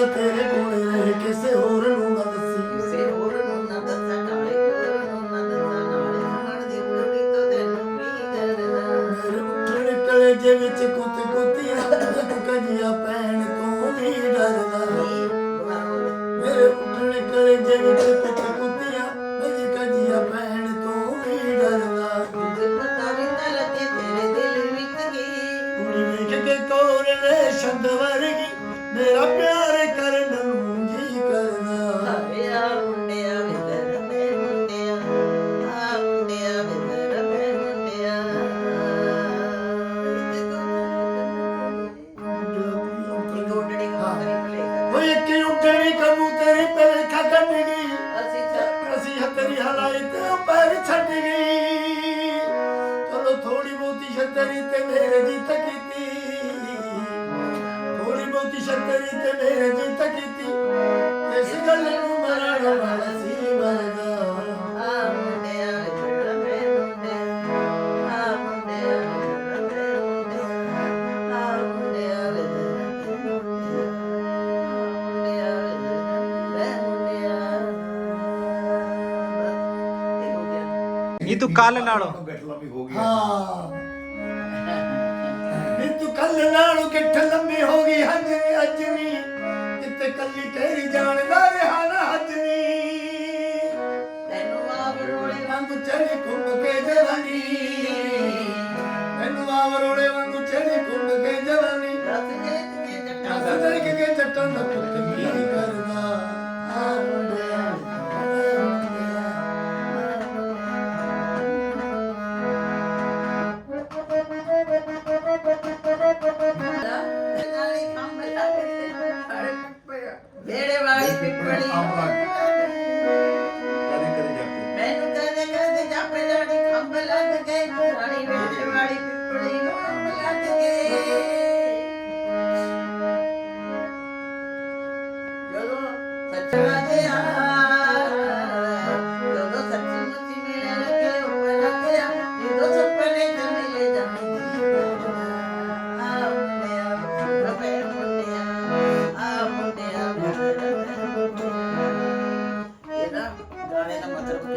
ਗੱਲ ਤੇਰੇ ਕੋਲੇ ਰਹੇ ਕਿਸੇ ਹੋਰ ਨੂੰ ਨਾ ਦੱਸੀ। ਕਿਸੇ ਹੋਰ ਨੂੰ ਨਾ ਦੱਸਾਂ ਨਾਲੇ ਹੋਰ ਨੂੰ ਨਾ ਦੱਸਾਂ ਨਾਲੇ ਹਾਣ ਦੀ ਕੁੜੀ ਤੋਂ ਤੈਨੂੰ ਕੀ ਕਰਨਾ। ਮੇਰੇ ਉੱਠਣ ਕਲੇਜੇ ਵਿੱਚ ਕੁੱਤ ਕੁੱਤੀਆਂ ਕਜੀਆਂ ਪੈਣ ਉੱਠਣੀ ਕਬੂ ਤੇਰੀ ਪੇਖਾ ਕੱਢ ਗਈ ਅਸੀਂ ਚੱਕ ਅਸੀਂ ਹੱਥਰੀ ਹਲਾਈ ਤੇ ਉਹ ਪੈਰ ਛੱਡ ਗਈ ਚਲੋ ਥੋੜੀ ਬਹੁਤੀ ਛਤਰੀ ਤੇ ਮੇਰੇ ਜੀ ਕੀਤੀ ਥੋੜੀ ਬਹੁਤੀ ਛਤਰੀ ਤੇ ਮੇਰੇ ਜੀ ਕੀਤੀ ਤੂੰ ਕੱਲ ਨਾਲੋਂ। ਹਾਂ ਨੀ ਤੂੰ ਕੱਲ ਨਾਲੋਂ ਕਿੱਠ ਲੰਮੀ ਹੋ ਗਈ ਹਜਨੀ ਅਜਨੀ ਕਿਤੇ ਕੱਲੀ ਤੇਰੀ ਜਾਣਦਾ ਰਿਹਾ ਨਾ ਹਜਨੀ ਤੈਨੂੰ ਆਪ ਰੋਲੇ ਵਾਂਗੂ ਚੜੀ ਘੁੰਮ ਕੇ ਜਵਾਨੀ। ਵਾਲੀ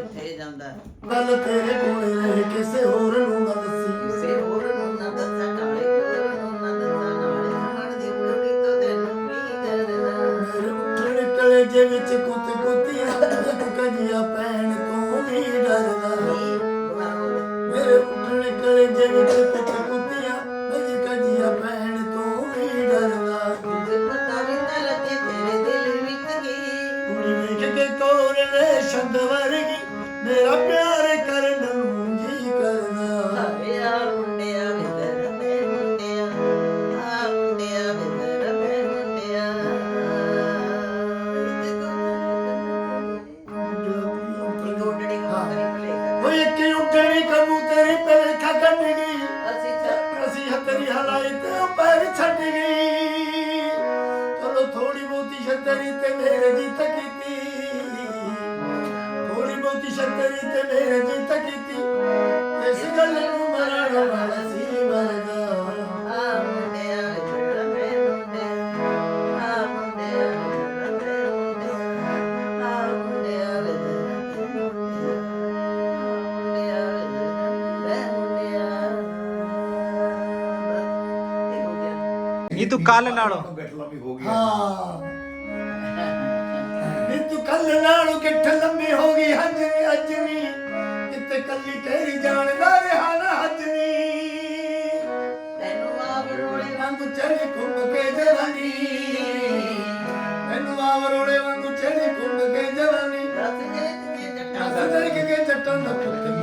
ਕਿੱਥੇ ਜਾਂਦਾ? ਗੱਲ ਤੇਰੇ ਕੋਲੇ ਰਹੇ ਕਿਸੇ ਹੋਰ ਨੂੰ ਨਾ ਦੱਸੀ। ਕਿਸੇ ਹੋਰ ਨੂੰ ਨਾ ਦੱਸਾਂ ਨਾਲੇ ਨੂੰ ਨਾ ਦੱਸਾਂ ਨਾਲੇ ਹਾਣ ਦੀ ਕੁੜੀ ਤੋਂ ਤੈਨੂੰ ਕੀ ਕਰਨਾ ਮੇਰੇ ਉੱਠਣ ਕਲੇਜੇ ਵਿੱਚ ਕੁੱਤ ਕੁੱਤੀਆਂ ਕਜੀਆਂ ਪੈਣ ਤੋਂ ਵੀ ਡਰਦਾ। ਮੇਰੇ ਉੱਠਣ ਕਲੇਜੇ ਵਿੱਚ ਕੁੱਤ ਕੁੱਤੀਆਂ ਕਜੀਆਂ ਪੈਣ ਤੋਂ ਵੀ ਡਰਦਾ। ਪਤਾ ਵੀ ਤਾਂ ਲੱਗੇ ਤੇਰੇ ਦਿਲ ਵਿੱਚ ਕੀ ਕੁੜੀ ਵੇਖ ਕੇ ਕੋਰ ਵਰਗੀ ਮੇਰਾ ਪਿਆਰ ਕਰਨ ਨੂੰ ਜੀ ਕਰਦਾ। ਆ ਮੁੰਡਿਆ ਵਿਦਰ ਮੈਂ ਮੁੰਡਿਆ ਆ ਮੁੰਡਿਆ ਵਿਦਰ ਮੈਂ ਮੁੰਡਿਆ। ਇਹ ਗੋਡੜੀ ਗੋਡੜੀ ਭਲੇ ਓਏ ਕਿ ਉੱਠਣੀ ਕਬੂ ਤੇਰੀ ਪੇਖਾ ਕੱਢ ਗਈ। ਅਸੀਂ ਚੱਕ ਅਸੀਂ ਹੱਥਰੀ ਹਲਾਈ ਤੇ ਪੈਰ ਛੱਡ ਗਈ। ਚਲੋ ਥੋੜੀ ਬਹੁਤੀ ਛਤਰੀ ਤੇ ਮੇਰੇ ਛਤਰੀ ਤੇ ਮੇਰੇ ਜੀ ਕੀਤੀ। ਇਸ ਗੱਲ ਨੂੰ ਮਰਨ ਵਾਲਾ ਸੀ ਮਰਦਾ। ਆ ਮੁੰਡਿਆ ਵਿਦਰ ਮੈਂ ਮੁੰਡਿਆ ਆ ਮੁੰਡਿਆ ਵਿਦਰ ਮੈਂ ਮੁੰਡਿਆ ਆ ਮੁੰਡਿਆ ਵਿਦਰ ਮੈਂ ਮੁੰਡਿਆ ਮੁੰਡਿਆ ਵਿਦਰ ਮੈਂ ਮੁੰਡਿਆ ਇਹ ਹੋ ਇਹ ਤੂੰ ਕੱਲ ਨਾਲੋਂ ਹਾਂ ਤੂੰ ਕੱਲ ਨਾਲੋਂ ਕਿੱਠ ਲੰਮੀ ਹੋ ਗਈ ਅਜਨੀ ਕਿਤੇ ਕੱਲੀ ਤੇਰੀ ਜਾਣਦਾ ਰਿਹਾ ਨਾ ਹਜਨੀ ਤੈਨੂੰ ਆਪ ਰੋਲੇ ਵਾਂਗੂ ਚੜੀ ਘੁੰਮ ਕੇ ਜਵਾਨੀ ਮੈਨੂੰ ਆਵਰੋਲੇ ਵਾਂਗੂ ਚੜੀ ਘੁੰਮ ਕੇ ਜਵਾਨੀ ਰਸ ਜੇ ਤੇ ਜੱਟਾਂ ਕਸ ਦੇਖ ਕੇ ਜੱਟਾਂ ਦਾ ਪੁੱਤ